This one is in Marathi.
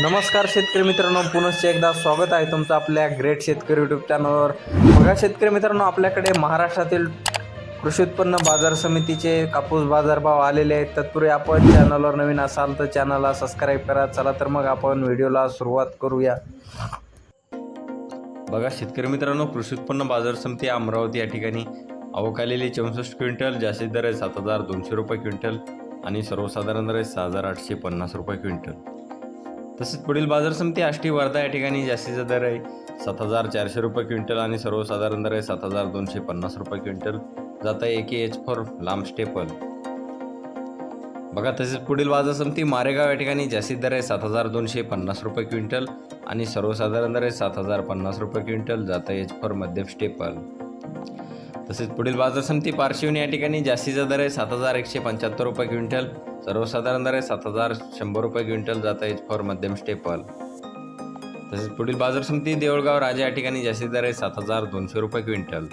नमस्कार शेतकरी मित्रांनो पुनश्च एकदा स्वागत आहे तुमचं आपल्या ग्रेट शेतकरी यूट्यूब चॅनलवर बघा शेतकरी मित्रांनो आपल्याकडे महाराष्ट्रातील कृषी उत्पन्न बाजार समितीचे कापूस बाजारभाव आलेले आहेत. तत्पूर्वी आपण चॅनलवर नवीन असाल तर चॅनलला सबस्क्राईब करा. चला तर मग आपण व्हिडिओला सुरुवात करूया. बघा शेतकरी मित्रांनो कृषी उत्पन्न बाजार समिती अमरावती या ठिकाणी अवकालेली चौसष्ट क्विंटल जास्तीत दर आहे सात हजार दोनशे रुपये क्विंटल आणि सर्वसाधारण दर आहे सहा हजार आठशे पन्नास रुपये क्विंटल. तसेच पुढील बाजार समिती आष्टी वर्धा या ठिकाणी जास्तीचा दर आहे. सात हजार चारशे रुपये क्विंटल आणि सर्वसाधारण दर आहे. सात हजार दोनशे पन्नास रुपये क्विंटल जात आहे एके एच फॉर लांब स्टेपल. बघा तसेच पुढील बाजार समिती मारेगाव या ठिकाणी जास्तीत दर आहे. सात हजार दोनशे पन्नास रुपये क्विंटल आणि सर्वसाधारण दर आहे. सात हजार पन्नास रुपये क्विंटल जात आहे एच फॉर मध्यम स्टेपल. तसेच पुढील बाजार समिती पार्श्वनी या ठिकाणी जास्तीचा दर आहे सात हजार एकशे पंच्याहत्तर रुपये क्विंटल. सर्वसाधारण दर आहे सात हजार शंभर रुपये क्विंटल जात आहे फॉर मध्यम स्टेपल. तसेच पुढील बाजार समिती देऊळगाव राजा या ठिकाणी जास्तीत दर आहे सात हजार दोनशे रुपये क्विंटल.